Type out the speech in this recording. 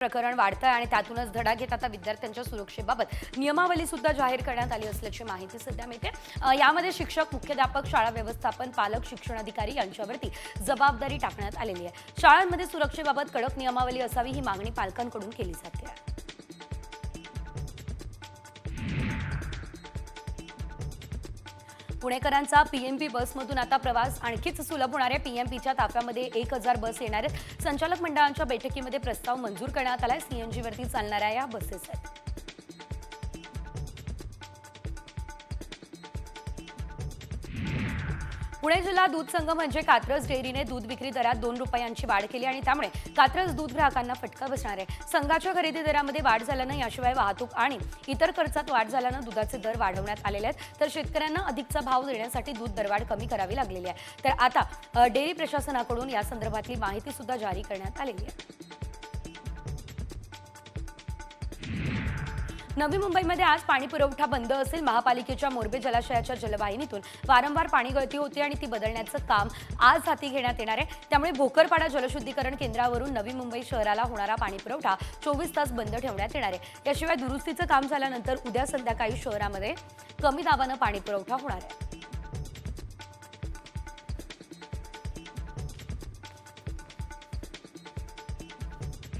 प्रकरण वाढतंय आणि त्यातूनच धडा घेत आता विद्यार्थ्यांच्या सुरक्षेबाबत नियमावली सुद्धा जाहीर करण्यात आली असल्याची माहिती सध्या मिळते. यामध्ये शिक्षक मुख्याध्यापक शाळा व्यवस्थापन पालक शिक्षण अधिकारी यांच्यावरती जबाबदारी टाकण्यात आलेली आहे. शाळांमध्ये सुरक्षेबाबत कडक नियमावली असावी ही मागणी पालकांकडून केली जाते. पुणेकरांचा पीएमपी बसमधून आता प्रवास आणखीच सुलभ होणार आहे. पीएमपीच्या ताफ्यामध्ये एक हजार बस येणार आहेत. संचालक मंडळांच्या बैठकीमध्ये प्रस्ताव मंजूर करण्यात आलाय. सीएनजीवरती चालणाऱ्या या बसेस आहेत. पुणे जिल्हा दूध संघ म्हणजे कात्रज डेअरीने दूध विक्री दरात दोन रुपयांची वाढ केली आणि त्यामुळे कात्रज दूध ग्राहकांना फटका बसणार आहे. संघाच्या खरेदी दरामध्ये वाढ झाल्यानं याशिवाय वाहतूक आणि इतर खर्चात वाढ झाल्यानं दुधाचे दर वाढवण्यात आलेले आहेत. तर शेतकऱ्यांना अधिकचा भाव देण्यासाठी दूध दरवाढ कमी करावी लागलेली आहे. तर आता डेअरी प्रशासनाकडून या संदर्भातली माहिती सुद्धा जारी करण्यात आलेली आहे. नवी मुंबईमध्ये आज पाणी पुरवठा बंद असेल. महापालिकेच्या मोरबे जलाशयाच्या जलवाहिनीतून वारंवार पाणी गळती होती आणि ती बदलण्याचं काम आज हाती घेण्यात येणार आहे. त्यामुळे भोकरपाडा जलशुद्धीकरण केंद्रावरून नवी मुंबई शहराला होणारा पाणी पुरवठा चोवीस तास बंद ठेवण्यात येणार आहे. याशिवाय दुरुस्तीचं काम झाल्यानंतर उद्या संध्याकाळी शहरामध्ये कमी दाबानं पाणी पुरवठा होणार आहे.